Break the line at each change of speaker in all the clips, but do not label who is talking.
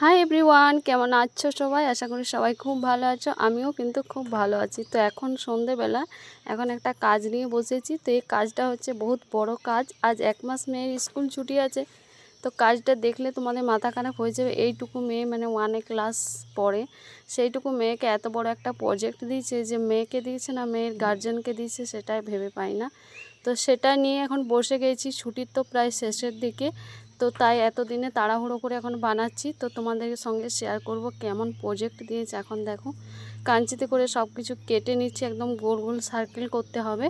Hi everyone কেমন আছো সবাই? আশা করি সবাই খুব ভালো আছো। আমিও কিন্তু খুব ভালো আছি। তো এখন সন্ধেবেলা, এখন একটা কাজ নিয়ে বসেছি। তো এই কাজটা হচ্ছে বহুত বড় কাজ। আজ এক মাস মেয়ের স্কুল ছুটি আছে। তো কাজটা দেখলে তোমাদের মাথা খারাপ হয়ে যাবে। এইটুকু মেয়ে মানে ওয়ানে ক্লাস পড়ে। সেইটুকু মেয়েকে এত বড় একটা প্রজেক্ট দিয়েছে যে মেয়েকে দিয়েছে না, মেয়ের গার্জেনকে দিয়েছে সেটাই ভেবে পাই না। তো সেটা নিয়ে এখন বসে গেছি। ছুটির তো প্রায় শেষের দিকে। তো তাই এতদিনে তাড়াহুড়ো করে এখন বানাচ্ছি। তো তোমাদের সঙ্গে শেয়ার করব কেমন প্রজেক্ট দিয়েছে। এখন দেখো, কাঞ্চিতে করে সব কিছু কেটে নিচ্ছি, একদম গোল গোল সার্কেল করতে হবে।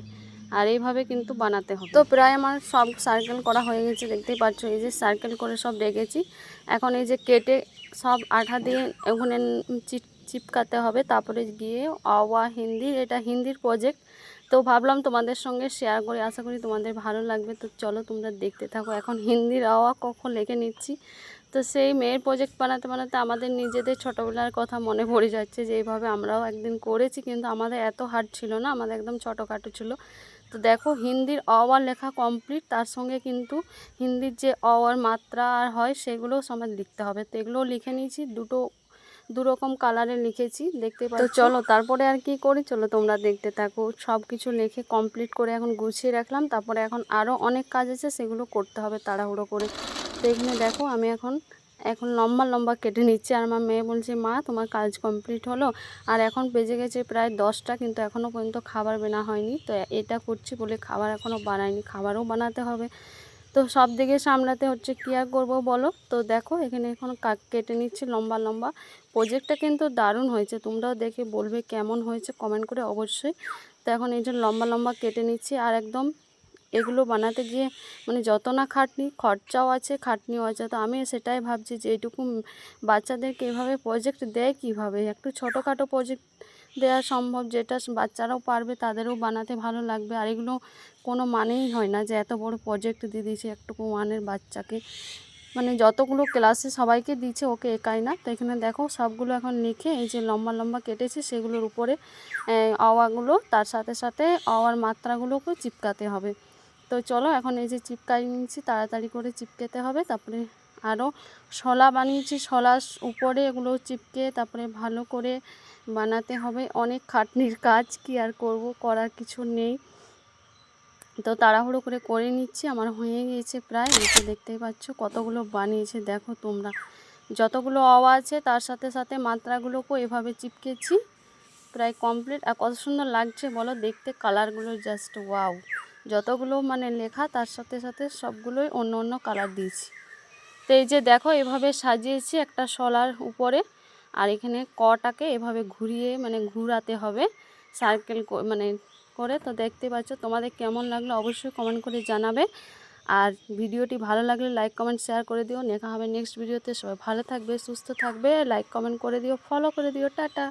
আর এইভাবে কিন্তু বানাতে হবে। তো প্রায় আমার সব সার্কেল করা হয়ে গেছে, দেখতেই পাচ্ছ, এই যে সার্কেল করে সব রেখেছি। এখন এই যে কেটে সব আঠা দিয়ে ওখানে চিট চিপকাতে হবে, তারপরে গিয়ে অওয়া হিন্দি, এটা হিন্দির প্রজেক্ট তো ভাবলাম তোমাদের সঙ্গে শেয়ার করে, আশা করি তোমাদের ভালো লাগবে। তো চলো তোমরা দেখতে থাকো, এখন হিন্দির আওয়া কখন লিখে নিচ্ছি। তো সেই মেয়ের প্রজেক্ট বানাতে বানাতে আমাদের নিজেদের ছোটোবেলার কথা মনে পড়ে যাচ্ছে যে এইভাবে আমরাও একদিন করেছি, কিন্তু আমাদের এত হার্ড ছিল না, আমাদের একদম ছোটোখাটো ছিল। তো দেখো হিন্দির অওয়ার লেখা কমপ্লিট তার সঙ্গে কিন্তু হিন্দির যে অওয়ার মাত্রা আর হয়, সেগুলোও সমাজ লিখতে হবে। তো এগুলোও লিখে নিয়েছি, দুটো দু রকম কালারে লিখেছি দেখতে পাচ্ছ? চলো তারপরে আর কি করি? চলো তোমরা দেখতে থাকো। সব কিছু লিখে কমপ্লিট করে এখন গুছিয়ে রাখলাম। তারপরে এখন আরও অনেক কাজ আছে সেগুলো করতে হবে তাড়াহুড়ো করে। তো এখানে দেখো আমি এখন এখন লম্বা লম্বা কেটে নিচ্ছি। আর আমার মেয়ে বলছে মা তোমার কাজ কমপ্লিট হলো। আর এখন বেজে গেছে প্রায় দশটা কিন্তু এখনও পর্যন্ত খাবার বেনা হয়নি। তো এটা করছি বলে খাবার এখনও বানায়নি খাবারও বানাতে হবে। তো সব দিকে সামলাতে হচ্ছে কী আর করব বলো? তো দেখো, এখানে এখন কাক কেটে নিচ্ছে লম্বা লম্বা। প্রোজেক্টটা কিন্তু দারুণ হয়েছে, তোমরাও দেখে বলবে কেমন হয়েছে কমেন্ট করে অবশ্যই। তো এখন এই যে লম্বা লম্বা কেটে নিচ্ছি, আর একদম এগুলো বানাতে গিয়ে মানে যত না খাটনি, খরচাও আছে, খাটনিও আছে। তো আমি সেটাই ভাবছি যে এইটুকু বাচ্চাদেরকে এভাবে প্রজেক্ট দেয় কীভাবে? একটু ছোটোখাটো প্রজেক্ট দেওয়া সম্ভব যেটা বাচ্চারাও পারবে, তাদেরও বানাতে ভালো লাগবে। আর এগুলো কোনো মানেই হয় না যে এত বড় প্রজেক্ট দিয়ে দিয়েছে একটুকু ওয়ানের বাচ্চাকে। মানে যতগুলো ক্লাসে সবাইকে দিচ্ছে ওকে একাই না। তো এখানে দেখো সবগুলো এখন লিখে এই যে লম্বা লম্বা কেটেছে, সেগুলোর উপরে আওয়াগুলো তার সাথে সাথে আওয়ার মাত্রাগুলোকে চিপকাতে হবে। তো চলো এখন এই যে চিপকাই নিয়েছি, তাড়াতাড়ি করে চিপকেতে হবে, তারপরে আরও শলা বানিয়েছি, শলার উপরে এগুলো চিপকে তারপরে ভালো করে বানাতে হবে। অনেক খাটনির কাজ, কি আর করব, করার কিছু নেই। তো তাড়াহুড়ো করে করে নিচ্ছি, আমার হয়ে গিয়েছে প্রায় এসে দেখতেই পাচ্ছ কতগুলো বানিয়েছে, দেখো তোমরা। যতগুলো অওয়া আছে, তার সাথে সাথে মাত্রাগুলোকেও এভাবে চিপকেছি, প্রায় কমপ্লিট আর কত সুন্দর লাগছে বলো, দেখতে কালারগুলো জাস্ট ওয়াও যতগুলো মানে লেখা, তার সাথে সাথে সবগুলোই অন্য অন্য কালার দিয়েছি। তো এই যে দেখো, এভাবে সাজিয়েছি একটা শলার উপরে, আর এখানে কটাকে এভাবে ঘুরিয়ে মানে ঘুরাতে হবে সার্কেল মানে করে। তো দেখতে পাচ্ছ, তোমাদের কেমন লাগল অবশ্যই কমেন্ট করে জানাবে। আর ভিডিওটি ভালো লাগলে লাইক কমেন্ট শেয়ার করে দিও। দেখা হবে নেক্সট ভিডিওতে সবাই ভালো থাকবে, সুস্থ থাকবে। লাইক কমেন্ট করে দিও ফলো করে দিও। টাটা!